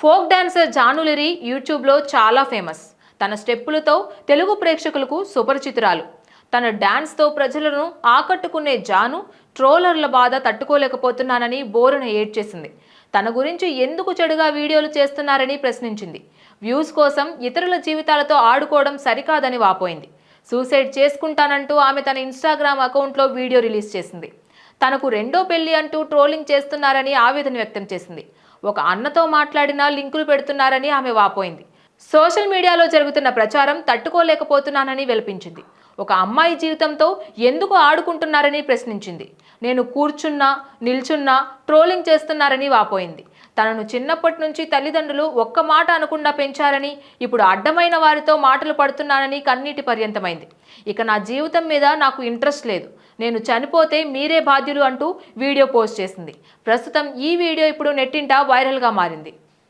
Folk dancer జానులిరి యూట్యూబ్లో చాలా famous. తన స్టెప్పులతో తెలుగు ప్రేక్షకులకు సుపరిచితురాలు. తన డాన్స్తో ప్రజలను ఆకట్టుకునే జాను ట్రోలర్ల బాధ తట్టుకోలేకపోతున్నానని బోరున ఏడ్చేసింది. తన గురించి ఎందుకు చెడుగా వీడియోలు చేస్తున్నారని ప్రశ్నించింది. వ్యూస్ కోసం ఇతరుల జీవితాలతో ఆడుకోవడం సరికాదని వాపోయింది. సూసైడ్ చేసుకుంటానంటూ ఆమె తన ఇన్స్టాగ్రామ్ అకౌంట్లో వీడియో రిలీజ్ చేసింది. తనకు రెండో పెళ్ళి అంటూ ట్రోలింగ్ చేస్తున్నారని ఆవేదన వ్యక్తం చేసింది. ఒక అన్నతో మాట్లాడినా లింకులు పెడుతున్నారని ఆమె వాపోయింది. సోషల్ మీడియాలో జరుగుతున్న ప్రచారం తట్టుకోలేకపోతున్నానని వెలిపించింది. ఒక అమ్మాయి జీవితంతో ఎందుకు ఆడుకుంటున్నారని ప్రశ్నించింది. నేను కూర్చున్నా నిల్చున్నా ట్రోలింగ్ చేస్తున్నారని వాపోయింది. తనను చిన్నప్పటి నుంచి తల్లిదండ్రులు ఒక్క మాట అనకుండా పెంచారని ఇప్పుడు అడ్డమైన వారితో మాటలు పడుతున్నానని కన్నీటి పర్యంతమైంది. ఇక నా జీవితం మీద నాకు ఇంట్రెస్ట్ లేదు. నేను చనిపోతే మీరే బాధ్యులు అంటూ వీడియో పోస్ట్ చేసింది. ప్రస్తుతం ఈ వీడియో ఇప్పుడు నెట్టింట వైరల్గా మారింది.